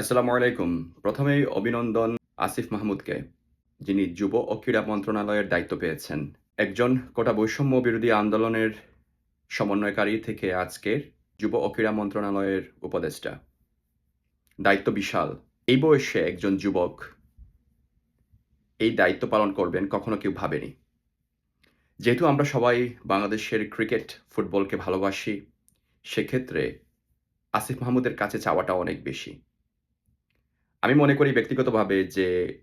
আসসালামু আলাইকুম। প্রথমেই অভিনন্দন আসিফ মাহমুদকে, যিনি যুব ও ক্রীড়া মন্ত্রণালয়ের দায়িত্ব পেয়েছেন। একজন কোটা বৈষম্য বিরোধী আন্দোলনের সমন্বয়কারী থেকে আজকের যুব ও ক্রীড়া মন্ত্রণালয়ের উপদেষ্টা। দায়িত্ব বিশাল। এই বয়সে একজন যুবক এই দায়িত্ব পালন করবেন কখনো কেউ ভাবেনি। যেহেতু আমরা সবাই বাংলাদেশের ক্রিকেট, ফুটবলকে ভালোবাসি, সেক্ষেত্রে আসিফ মাহমুদের কাছে চাওয়াটা অনেক বেশি। আমি মনে করি ব্যক্তিগতভাবে যে,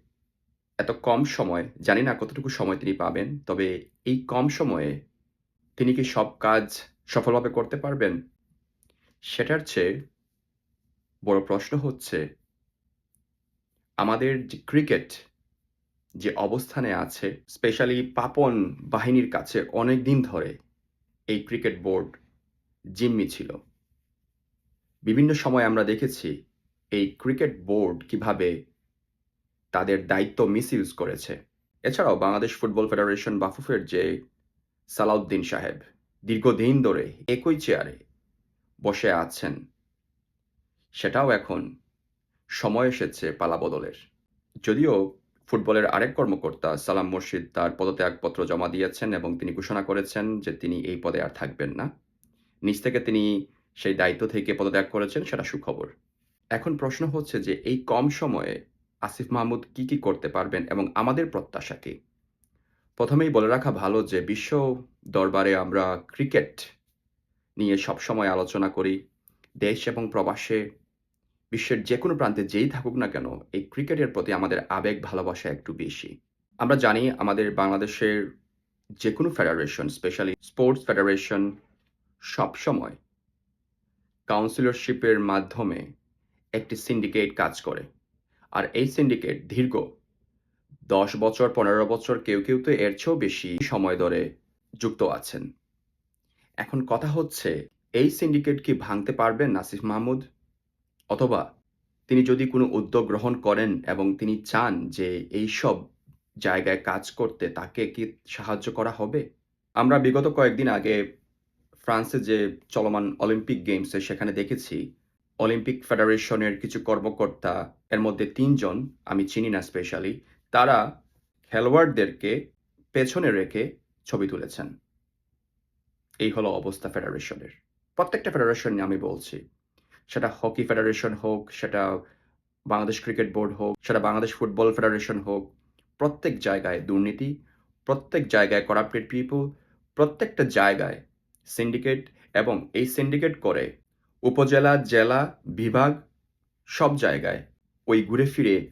এত কম সময়, জানি না কতটুকু সময় তিনি পাবেন, তবে এই কম সময়ে তিনি কি সব কাজ সফলভাবে করতে পারবেন? সেটার চেয়ে বড় প্রশ্ন হচ্ছে, আমাদের যে ক্রিকেট যে অবস্থানে আছে, স্পেশালি পাপন বাহিনীর কাছে অনেক দিন ধরে এই ক্রিকেট বোর্ড জিম্মি ছিল। বিভিন্ন সময় আমরা দেখেছি এই ক্রিকেট বোর্ড কীভাবে তাদের দায়িত্ব মিস ইউজ করেছে। এছাড়াও বাংলাদেশ ফুটবল ফেডারেশন বাফুফের যে সালাউদ্দিন সাহেব দীর্ঘদিন ধরে একই চেয়ারে বসে আছেন, সেটাও এখন সময় এসেছে পালা বদলের। যদিও ফুটবলের আরেক কর্মকর্তা সালাম মুর্শিদ তার পদত্যাগপত্র জমা দিয়েছেন এবং তিনি ঘোষণা করেছেন যে তিনি এই পদে আর থাকবেন না। নিজ থেকে তিনি সেই দায়িত্ব থেকে পদত্যাগ করেছেন, সেটা সুখবর। এখন প্রশ্ন হচ্ছে যে, এই কম সময়ে আসিফ মাহমুদ কি কি করতে পারবেন এবং আমাদের প্রত্যাশা কি? প্রথমেই বলে রাখা ভালো যে, বিশ্ব দরবারে আমরা ক্রিকেট নিয়ে সবসময় আলোচনা করি। দেশ এবং প্রবাসে, বিশ্বের যে কোনো প্রান্তে যেই থাকুক না কেন, এই ক্রিকেটের প্রতি আমাদের আবেগ, ভালোবাসা একটু বেশি। আমরা জানি আমাদের বাংলাদেশের যে কোনো ফেডারেশন, স্পেশালি স্পোর্টস ফেডারেশন সবসময় কাউন্সিলরশিপের মাধ্যমে একটি সিন্ডিকেট কাজ করে। আর এই সিন্ডিকেট দীর্ঘ। দশ বছর, পনেরো বছর কেউ কেউ তো এর চেয়েও বেশি সময় ধরে যুক্ত আছেন। এখন কথা হচ্ছে, এই সিন্ডিকেট কি ভাঙতে পারবেন নাসিফ মাহমুদ? অথবা তিনি যদি কোনো উদ্যোগ গ্রহণ করেন এবং তিনি চান যে এই সব জায়গায় কাজ করতে, তাকে কি সাহায্য করা হবে? আমরা বিগত কয়েকদিন আগে ফ্রান্সে যে চলমান অলিম্পিক গেমসে সেখানে দেখেছি অলিম্পিক ফেডারেশনের কিছু কর্মকর্তা, এর মধ্যে তিনজন, আমি চিনি না স্পেশালি তারা খেলোয়াড়দেরকে পেছনে রেখে ছবি তুলেছেন। এই হলো অবস্থা ফেডারেশনের প্রত্যেকটা ফেডারেশন নিয়ে আমি বলছি। সেটা হকি ফেডারেশন হোক, সেটা বাংলাদেশ ক্রিকেট বোর্ড হোক, সেটা বাংলাদেশ ফুটবল ফেডারেশন হোক, প্রত্যেক জায়গায় দুর্নীতি, প্রত্যেক জায়গায় করাপ্টেড পিপল প্রত্যেকটা জায়গায় সিন্ডিকেট এবং এই সিন্ডিকেট করে উপজেলা, জেলা, বিভাগ, সব জায়গায় ওই ঘুরে ফিরে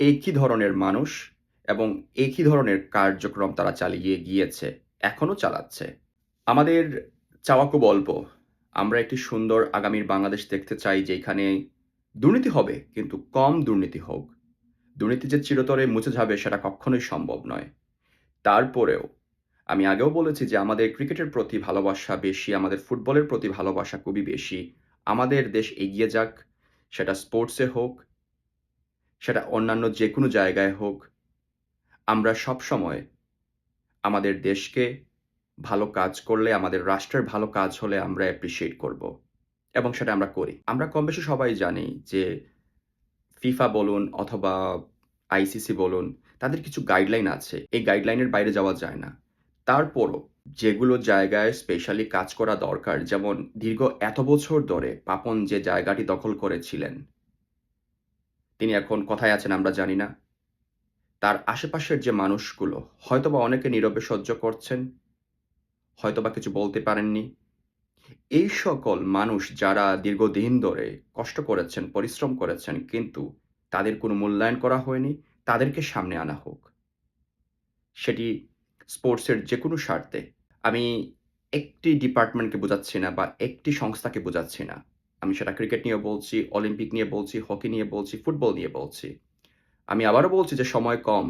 একই ধরনের মানুষ এবং একই ধরনের কার্যক্রম তারা চালিয়ে গিয়েছে, এখনও চালাচ্ছে। আমাদের চাওয়া খুব অল্প। আমরা একটি সুন্দর আগামীর বাংলাদেশ দেখতে চাই যেখানে দুর্নীতি হবে, কিন্তু কম দুর্নীতি হোক। দুর্নীতি যে চিরতরে মুছে যাবে সেটা কখনোই সম্ভব নয়। তারপরেও আমি আগেও বলেছি যে আমাদের ক্রিকেটের প্রতি ভালোবাসা বেশি, আমাদের ফুটবলের প্রতি ভালোবাসা খুবই বেশি। আমাদের দেশ এগিয়ে যাক, সেটা স্পোর্টসে হোক, সেটা অন্যান্য যে কোনো জায়গায় হোক। আমরা সব সময় আমাদের দেশকে ভালো কাজ করলে, আমাদের রাষ্ট্রের ভালো কাজ হলে আমরা অ্যাপ্রিসিয়েট করব এবং সেটা আমরা করি। আমরা কম বেশি সবাই জানি যে ফিফা বলুন অথবা আইসিসি বলুন, তাদের কিছু গাইডলাইন আছে। এই গাইডলাইনের বাইরে যাওয়া যায় না। তারপরও যেগুলো জায়গায় স্পেশালি কাজ করা দরকার, যেমন দীর্ঘ এত বছর ধরে পাপন যে জায়গাটি দখল করেছিলেন, তিনি এখন কোথায় আছেন আমরা জানি না। তার আশেপাশের যে মানুষগুলো, হয়তোবা অনেকে নীরবে সহ্য করছেন, হয়তোবা কিছু বলতে পারেননি। এই সকল মানুষ যারা দীর্ঘদিন ধরে কষ্ট করেছেন, পরিশ্রম করেছেন, কিন্তু তাদের কোনো মূল্যায়ন করা হয়নি, তাদেরকে সামনে আনা হোক। সেটি স্পোর্টসের যে কোনো স্বার্থে। আমি একটি ডিপার্টমেন্টকে বোঝাচ্ছি না বা একটি সংস্থাকে বোঝাচ্ছি না। আমি সেটা ক্রিকেট নিয়ে বলছি, অলিম্পিক নিয়ে বলছি, হকি নিয়ে বলছি, ফুটবল নিয়ে বলছি। আমি আবারও বলছি যে সময় কম।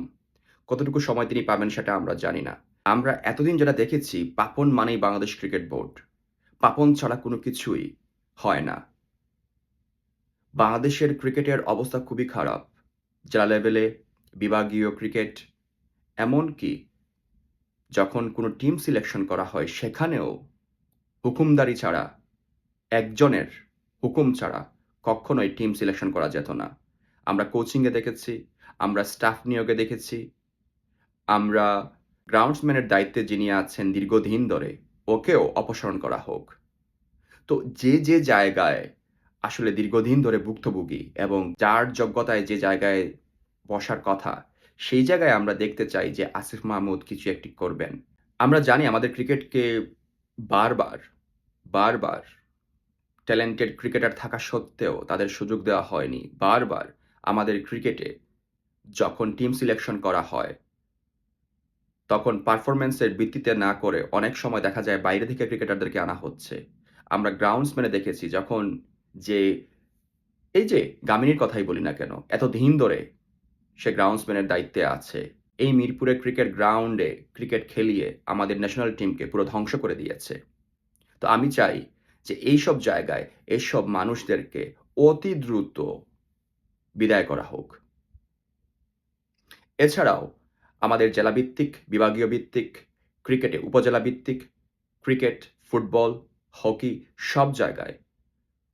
কতটুকু সময় তিনি পাবেন সেটা আমরা জানি না। আমরা এতদিন যেটা দেখেছি, পাপন মানেই বাংলাদেশ ক্রিকেট বোর্ড। পাপন ছাড়া কোনো কিছুই হয় না। বাংলাদেশের ক্রিকেটের অবস্থা খুবই খারাপ। জেলা লেভেলে বিভাগীয় ক্রিকেট, এমনকি যখন কোনো টিম সিলেকশন করা হয় সেখানেও হুকুমদারি ছাড়া একজনের হুকুম ছাড়া কখনোই টিম সিলেকশন করা যেত না। আমরা কোচিংয়ে দেখেছি, আমরা স্টাফ নিয়োগে দেখেছি, আমরা গ্রাউন্ডসম্যানের দায়িত্বে যিনি আছেন দীর্ঘদিন ধরে, ওকেও অপসারণ করা হোক। তো যে, যে জায়গায় আসলে দীর্ঘদিন ধরে ভুক্তভোগী এবং যার যোগ্যতায় যে জায়গায় বসার কথা, সেই জায়গায় আমরা দেখতে চাই যে আসিফ মাহমুদ কিছু একটি করবেন। আমরা জানি আমাদের ক্রিকেটকে বারবার, বারবার ট্যালেন্টেড ক্রিকেটার থাকা সত্ত্বেও তাদের সুযোগ দেওয়া হয়নি। বারবার আমাদের ক্রিকেটে যখন টিম সিলেকশন করা হয় তখন পারফরমেন্সের ভিত্তিতে না করে অনেক সময় দেখা যায় বাইরে থেকে ক্রিকেটারদেরকে আনা হচ্ছে। আমরা গ্রাউন্ডসম্যানে দেখেছি যখন যে এই যে গামিনীর কথাই বলি না কেন, এতদিন ধরে সে গ্রাউন্ডসম্যানের দায়িত্বে আছে। এই মিরপুরের ক্রিকেট গ্রাউন্ডে ক্রিকেট খেলিয়ে আমাদের ন্যাশনাল টিমকে পুরো ধ্বংস করে দিয়েছে। তো আমি চাই যে এইসব জায়গায় এসব মানুষদেরকে অতি দ্রুত বিদায় করা হোক। এছাড়াও আমাদের জেলাভিত্তিক, বিভাগীয় ভিত্তিক ক্রিকেটে উপজেলা ভিত্তিক ক্রিকেট, ফুটবল, হকি সব জায়গায়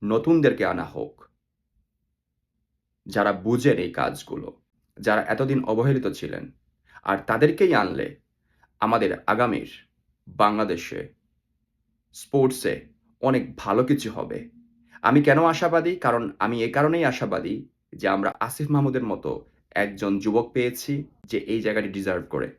নতুনদেরকে আনা হোক। যারা বুঝেন এই কাজগুলো, যারা এতদিন অবহেলিত ছিলেন। আর তাদেরকেই আনলে আমাদের আগামীর বাংলাদেশে, স্পোর্টসে অনেক ভালো কিছু হবে। আমি কেন আশাবাদী? কারণ আমি এ কারণেই আশাবাদী যে আমরা আসিফ মাহমুদের মতো একজন যুবক পেয়েছি যে এই জায়গাটি ডিজার্ভ করে।